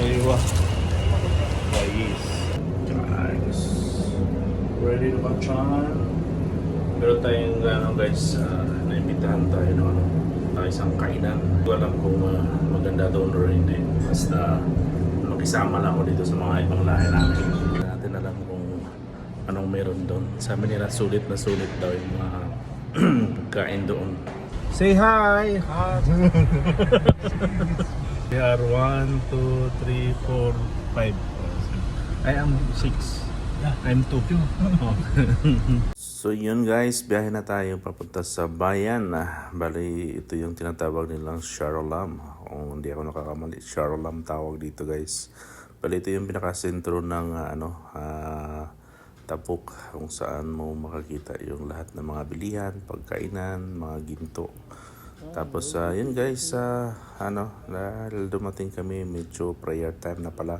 Aywa. Guys. Guys. Ready to matchan? Meron tayong ano guys, uh, naimbitahan tayo ng ano, uh, isang kainan. Hindi ko alam kung uh, maganda doon or hindi. Basta makisama lang ako dito sa mga ibang lahi namin. Hindi natin alam kung anong meron doon. Sabi nila sulit na sulit daw yung mga pagkain doon. Say hi! We are 1, 2, 3, 4, 5. I am 6. I'm 2. so yun guys, biyahe na tayo papunta sa bayan. Bali, ito yung tinatawag nilang Sharolam. Kung hindi ako nakakamali, Sharolam tawag dito guys. Bali, ito yung pinakasentro ng ah, ano, ah, tapok kung saan mo makakita yung lahat ng mga bilihan, pagkainan, mga ginto. Tapos ah, yun guys, sa ano, dahil dumating kami medyo prayer time na pala.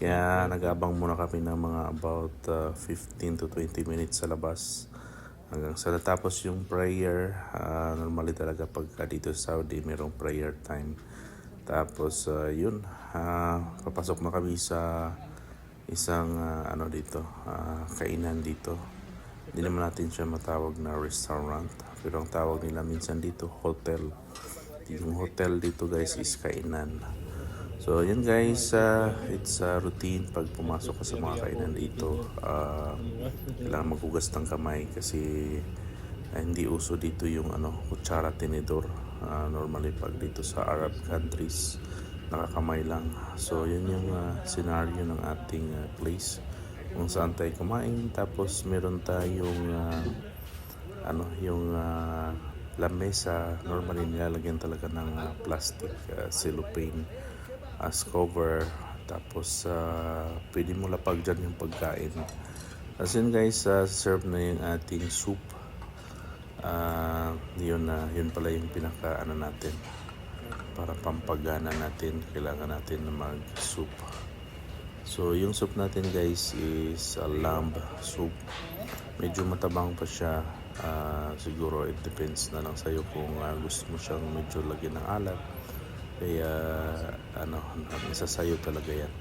Kaya nagabang muna kami ng mga about ah, 15 to 20 minutes sa labas. Hanggang sa natapos yung prayer, ah, normally talaga pagka dito sa Saudi mayroong prayer time. Tapos ah, yun, ah, papasok na kami sa isang ah, ano dito, ah, kainan dito. Hindi naman natin siya matawag na restaurant. Pero ang tawag nila minsan dito, hotel. Yung hotel dito guys is kainan. So yan guys, ah, it's a routine pag pumasok ka sa mga kainan dito. ah, kailangan maghugas ng kamay kasi ah, hindi uso dito yung ano, kutsara tinidor. Ah, normally pag dito sa Arab countries, nakakamay lang. So yun yung ah, scenario ng ating ah, place kung saan tayo kumain. Tapos meron tayong ah, ano, yung uh, lamesa. Normally nilalagyan talaga ng ah, plastic ah, cellophane as cover. Tapos ah, pwede mo lapag dyan yung pagkain. As in guys, ah, serve na yung ating soup. Ah, yun na, yun pala yung pinaka ano natin para pampagana natin kailangan natin na mag soup so yung soup natin guys is a lamb soup medyo matabang pa siya Ah, siguro it depends na lang sa'yo kung ah, gusto mo siyang medyo lagyan ng alat kaya ano isa sa'yo talaga yan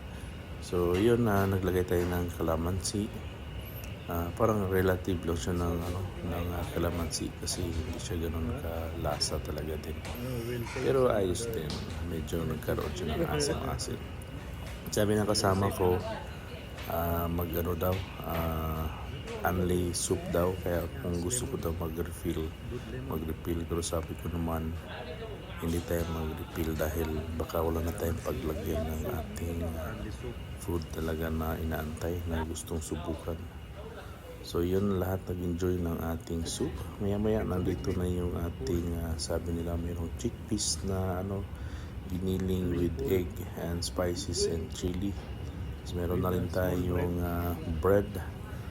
so yun na naglagay tayo ng calamansi Ah, parang relative lang siya ng ano ng uh, calamansi kasi hindi siya ganoon kalasa talaga din. Pero ayos din. Medyo nagkaroon siya ng asim-asim. Sabi ng kasama ko ah, mag ano daw ah, only soup daw kaya kung gusto ko daw mag-refill mag-refill pero sabi ko naman hindi tayo mag-refill dahil baka wala na tayong paglagyan ng ating food talaga na inaantay na gustong subukan. So yun lahat nag-enjoy ng ating soup. Maya maya nandito na yung ating ah, sabi nila mayroong chickpeas na ano giniling with egg and spices and chili. Tapos meron na rin tayong ah, bread.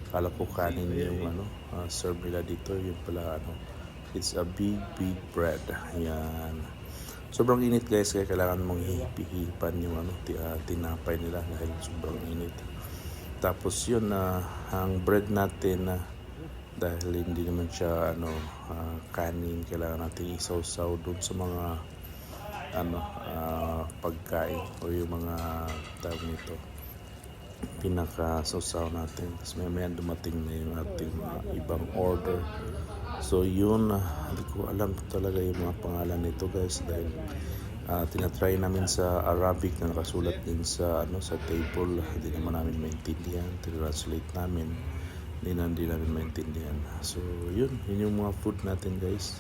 Kala ko kanin yung ano ah, serve nila dito. Yung pala ano it's a big big bread. Yan. Sobrang init guys kaya kailangan mong hihipan yung ano ah, tinapay nila dahil sobrang init. Tapos yun na ang bread natin na dahil hindi naman siya ano ah, kanin kailangan natin isaw-saw doon sa mga ano ah, pagkain o yung mga tawag nito pinaka sausaw natin. Tapos may maya dumating na yung ating mga ibang order. So yun ah, hindi ko alam talaga yung mga pangalan nito guys dahil uh, tinatry namin sa Arabic na nakasulat din sa ano sa table. Hindi naman namin maintindihan. Translate namin. Hindi na hindi namin maintindihan. So yun yun yung mga food natin guys.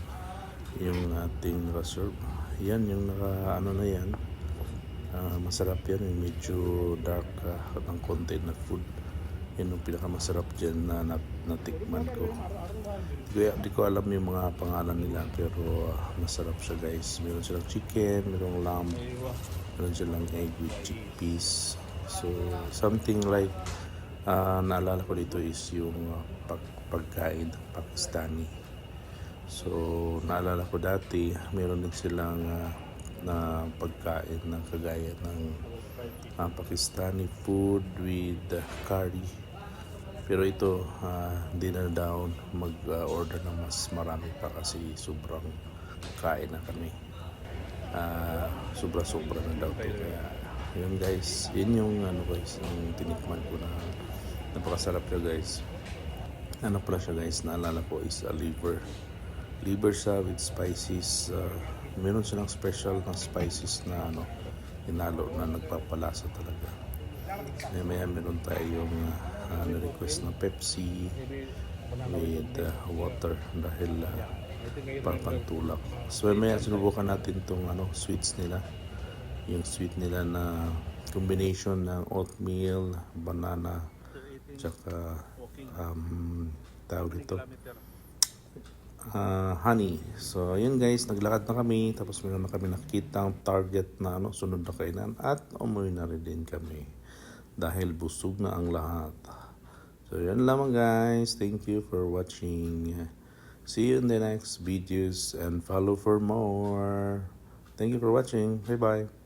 Yung ating reserve. Yan yung naka ano na yan Ah, masarap yan. Yung medyo dark uh, ng konti na food. Yun yung pinakamasarap dyan na nat- natikman ko. Di, di ko alam yung mga pangalan nila pero ah, masarap siya guys. Meron silang chicken merong lamb meron silang egg with chickpeas. So something like ah, naalala ko dito is yung ah, pag, pagkain ng Pakistani. So naalala ko dati meron din silang ah, na pagkain ng kagaya ng ah, Pakistani food with curry pero ito ah, hindi na daw mag-order ng mas marami pa kasi sobrang kain na kami Ah, sobra-sobra na daw to kaya yun guys, yun yung ano guys, yung tinikman ko na napakasarap siya guys. Ano pala siya guys, naalala ko is a liver. Liver siya with spices. Uh, meron silang special na spices na ano, hinalo na nagpapalasa talaga. Maya maya meron tayong uh, request na Pepsi with uh, water dahil uh, papantulak. So maya sinubukan natin tong ano, sweets nila. Yung sweet nila na combination ng oatmeal, banana, tsaka um, tawag dito ah, honey. So, yun guys, naglakad na kami. Tapos meron na kami nakita ang target na ano, sunod na kainan. At umuwi na rin din kami. Dahil busog na ang lahat. So, yun lamang guys. Thank you for watching. See you in the next videos and follow for more. Thank you for watching. Bye-bye.